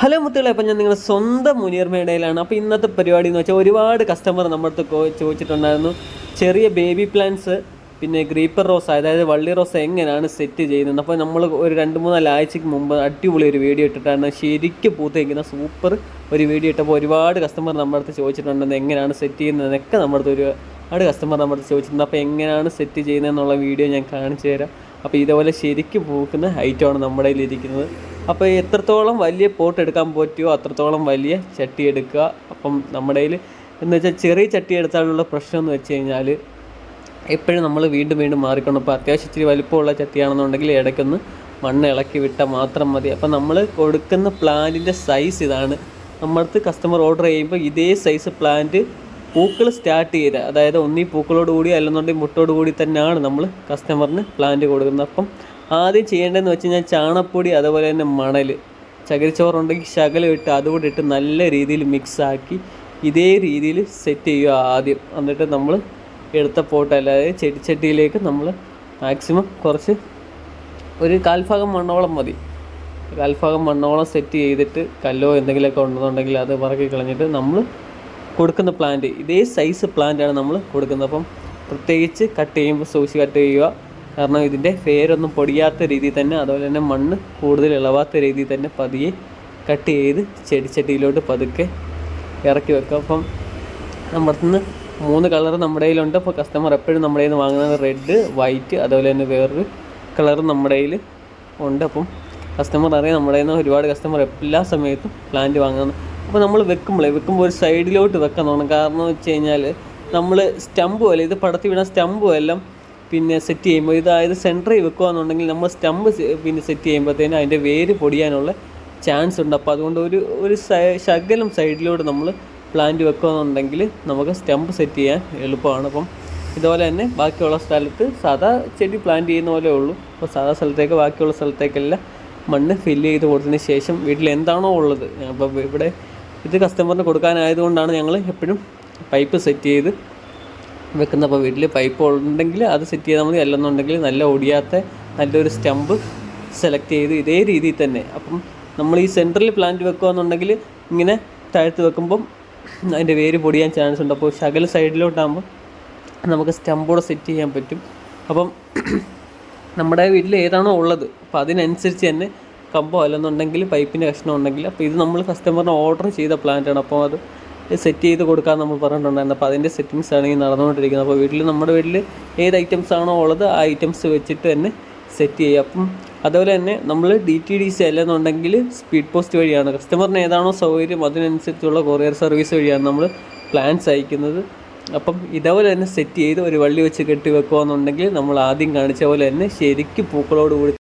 Hello മുത്തുകളെ അപ്പം ഞാൻ നിങ്ങളുടെ സ്വന്തം മുനിയർമേടയിലാണ് അപ്പോൾ ഇന്നത്തെ പരിപാടി എന്ന് വെച്ചാൽ ഒരുപാട് കസ്റ്റമർ നമ്മുടെ അടുത്ത് ചോദിച്ചിട്ടുണ്ടായിരുന്നു. ചെറിയ ബേബി പ്ലാന്റ്സ് പിന്നെ ഗ്രീപ്പർ റോസ് അതായത് വള്ളി റോസ് എങ്ങനെയാണ് സെറ്റ് ചെയ്യുന്നത്? അപ്പോൾ നമ്മൾ ഒരു രണ്ട് മൂന്നാൽ ആഴ്ചയ്ക്ക് മുമ്പ് അടിപൊളി ഒരു വീഡിയോ ഇട്ടിട്ടാണ് ശരിക്കും പൂത്തേക്കുന്ന സൂപ്പർ ഒരു വീഡിയോ ഇട്ടപ്പോൾ ഒരുപാട് കസ്റ്റമർ നമ്മുടെ അടുത്ത് ചോദിച്ചിട്ടുണ്ടെന്ന് എങ്ങനെയാണ് സെറ്റ് ചെയ്യുന്നതെന്നൊക്കെ നമ്മുടെ അടുത്ത് ഒരുപാട് കസ്റ്റമർ നമ്മുടെ അടുത്ത് ചോദിച്ചിട്ടുണ്ട്. അപ്പോൾ എങ്ങനെയാണ് സെറ്റ് ചെയ്യുന്നതെന്നുള്ള വീഡിയോ ഞാൻ കാണിച്ചു തരാം. അപ്പോൾ ഇതേപോലെ ശരിക്ക് പൂക്കുന്ന ഹൈറ്റാണ് നമ്മുടെ കയ്യിൽ ഇരിക്കുന്നത് അപ്പോൾ എത്രത്തോളം വലിയ പോട്ട് എടുക്കാൻ പറ്റുമോ അത്രത്തോളം വലിയ ചട്ടി എടുക്കുക. അപ്പം നമ്മുടെ കയ്യിൽ എന്ന് വെച്ചാൽ ചെറിയ ചട്ടി എടുത്താലുള്ള പ്രശ്നം എന്ന് വെച്ച് കഴിഞ്ഞാൽ എപ്പോഴും നമ്മൾ വീണ്ടും വീണ്ടും മാറിക്കണം അപ്പോൾ അത്യാവശ്യം ഇച്ചിരി വലിപ്പമുള്ള ചട്ടിയാണെന്നുണ്ടെങ്കിൽ ഇടയ്ക്കൊന്ന് മണ്ണ് ഇളക്കി വിട്ടാൽ മാത്രം മതി. അപ്പോൾ നമ്മൾ കൊടുക്കുന്ന പ്ലാന്റിന്റെ സൈസ് ഇതാണ്. നമ്മളടുത്ത് കസ്റ്റമർ ഓർഡർ ചെയ്യുമ്പോൾ ഇതേ സൈസ് പ്ലാന്റ് പൂക്കൾ സ്റ്റാർട്ട് ചെയ്ത് അതായത് ഒന്നീ പൂക്കളോട് കൂടി അല്ലെന്നുണ്ടെങ്കിൽ മുട്ടോട് കൂടി തന്നെയാണ് നമ്മൾ കസ്റ്റമറിന് പ്ലാന്റ് കൊടുക്കുന്നത്. അപ്പം ആദ്യം ചെയ്യേണ്ടതെന്ന് വെച്ച് കഴിഞ്ഞാൽ ചാണപ്പൊടി അതുപോലെ തന്നെ മണൽ ചകിരിച്ചോറുണ്ടെങ്കിൽ ശകലം ഇട്ട് അതുകൂടി ഇട്ട് നല്ല രീതിയിൽ മിക്സാക്കി ഇതേ രീതിയിൽ സെറ്റ് ചെയ്യുക ആദ്യം. എന്നിട്ട് നമ്മൾ എടുത്ത പോട്ട് അല്ലാതെ ചെടിച്ചട്ടിയിലേക്ക് നമ്മൾ മാക്സിമം കുറച്ച് ഒരു കാൽഭാഗം മണ്ണോളം മതി. കാൽഭാഗം മണ്ണോളം സെറ്റ് ചെയ്തിട്ട് കല്ലോ എന്തെങ്കിലുമൊക്കെ ഉണ്ടെന്നുണ്ടെങ്കിൽ അത് പറക്കി കളഞ്ഞിട്ട് നമ്മൾ കൊടുക്കുന്ന പ്ലാന്റ് ഇതേ സൈസ് പ്ലാന്റാണ് നമ്മൾ കൊടുക്കുന്നത്. അപ്പം പ്രത്യേകിച്ച് കട്ട് ചെയ്യുമ്പോൾ സൂക്ഷിച്ച് കട്ട് ചെയ്യുക. കാരണം ഇതിന്റെ പേരൊന്നും പൊടിയാത്ത രീതിയിൽ തന്നെ അതുപോലെ തന്നെ മണ്ണ് കൂടുതൽ ഇളവാത്ത രീതിയിൽ തന്നെ പതിയെ കട്ട് ചെയ്ത് ചെടിച്ചട്ടിയിലോട്ട് പതുക്കെ ഇറക്കി വെക്കുക. അപ്പം നമ്മുടെ നിന്ന് മൂന്ന് കളർ നമ്മുടെ കയ്യിലുണ്ട്. അപ്പോൾ കസ്റ്റമർ എപ്പോഴും നമ്മുടെ കയ്യിൽ നിന്ന് വാങ്ങുന്നത് റെഡ് വൈറ്റ് അതുപോലെ തന്നെ വേറൊരു കളർ നമ്മുടെ കയ്യിൽ ഉണ്ട്. അപ്പം കസ്റ്റമർ അറിയാം നമ്മുടെ കയ്യിൽ നിന്ന് ഒരുപാട് കസ്റ്റമർ എല്ലാ സമയത്തും പ്ലാന്റ് വാങ്ങുന്നത് അപ്പോൾ നമ്മൾ വെക്കുമ്പോഴേ വെക്കുമ്പോൾ ഒരു സൈഡിലോട്ട് വെക്കാൻ കാരണം എന്ന് വെച്ച് കഴിഞ്ഞാൽ നമ്മൾ സ്റ്റമ്പ് അല്ല ഇത് പടത്തി വീണ സ്റ്റമ്പ് എല്ലാം പിന്നെ സെറ്റ് ചെയ്യുമ്പോൾ ഇതായത് സെന്ററിൽ വെക്കുകയെന്നുണ്ടെങ്കിൽ നമ്മൾ സ്റ്റമ്പ് പിന്നെ സെറ്റ് ചെയ്യുമ്പോഴത്തേനും അതിന്റെ വേര് പൊടിയാനുള്ള ചാൻസ് ഉണ്ട്. അപ്പോൾ അതുകൊണ്ട് ഒരു ഒരു ശകലം സൈഡിലൂടെ നമ്മൾ പ്ലാന്റ് വെക്കുകയെന്നുണ്ടെങ്കിൽ നമുക്ക് സ്റ്റമ്പ് സെറ്റ് ചെയ്യാൻ എളുപ്പമാണ്. അപ്പം ഇതുപോലെ തന്നെ ബാക്കിയുള്ള സ്ഥലത്ത് സാധാ ചെടി പ്ലാന്റ് ചെയ്യുന്ന പോലെ ഉള്ളൂ. അപ്പോൾ സാധാ സ്ഥലത്തേക്ക് ബാക്കിയുള്ള സ്ഥലത്തേക്കെല്ലാം മണ്ണ് ഫില്ല് ചെയ്ത് കൊടുത്തതിന് ശേഷം വീട്ടിൽ എന്താണോ ഉള്ളത്. അപ്പോൾ ഇവിടെ ഇത് കസ്റ്റമറിന് കൊടുക്കാനായതുകൊണ്ടാണ് ഞങ്ങൾ എപ്പോഴും പൈപ്പ് സെറ്റ് ചെയ്ത് വെക്കുന്ന അപ്പോൾ വീട്ടിൽ പൈപ്പ് ഉണ്ടെങ്കിൽ അത് സെറ്റ് ചെയ്താൽ മതി. അല്ലെന്നുണ്ടെങ്കിൽ നല്ല ഒടിയാത്ത നല്ലൊരു സ്റ്റമ്പ് സെലക്ട് ചെയ്ത് ഇതേ രീതിയിൽ തന്നെ. അപ്പം നമ്മൾ ഈ സെൻട്രൽ പ്ലാന്റ് വെക്കുകയെന്നുണ്ടെങ്കിൽ ഇങ്ങനെ താഴ്ത്ത് വെക്കുമ്പം അതിന്റെ വേര് പൊടിയാൻ ചാൻസ് ഉണ്ട്. അപ്പോൾ ശകല സൈഡിലോട്ടാകുമ്പോൾ നമുക്ക് സ്റ്റമ്പൂടെ സെറ്റ് ചെയ്യാൻ പറ്റും. അപ്പം നമ്മുടെ വീട്ടിൽ ഏതാണോ ഉള്ളത്. അപ്പോൾ അതിനനുസരിച്ച് തന്നെ കമ്പോ അല്ലെന്നുണ്ടെങ്കിൽ പൈപ്പിന്റെ കഷ്ണം ഉണ്ടെങ്കിൽ അപ്പോൾ ഇത് നമ്മൾ കസ്റ്റമറിന് ഓർഡർ ചെയ്ത പ്ലാന്റാണ് അപ്പോൾ അത് സെറ്റ് ചെയ്ത് കൊടുക്കാൻ നമ്മൾ പറഞ്ഞിട്ടുണ്ടായിരുന്നു. അപ്പോൾ അതിന്റെ സെറ്റിങ്സ് ആണ് ഈ നടന്നുകൊണ്ടിരിക്കുന്നത്. അപ്പോൾ വീട്ടിൽ നമ്മുടെ വീട്ടിൽ ഏത് ഐറ്റംസ് ആണോ ഉള്ളത് ആ ഐറ്റംസ് വെച്ചിട്ട് തന്നെ സെറ്റ് ചെയ്യുക. അപ്പം അതുപോലെ തന്നെ നമ്മൾ ഡി ടി ഡി സി അല്ലെന്നുണ്ടെങ്കിൽ സ്പീഡ് പോസ്റ്റ് വഴിയാണ്. കസ്റ്റമറിന് ഏതാണോ സൗകര്യം അതിനനുസരിച്ചുള്ള കൊറിയർ സർവീസ് വഴിയാണ് നമ്മൾ പ്ലാൻസ് അയക്കുന്നത്. അപ്പം ഇതേപോലെ തന്നെ സെറ്റ് ചെയ്ത് ഒരു വള്ളി വെച്ച് കെട്ടി വെക്കുകയെന്നുണ്ടെങ്കിൽ നമ്മൾ ആദ്യം കാണിച്ച പോലെ തന്നെ ശരിക്കും പൂക്കളോട് കൂടി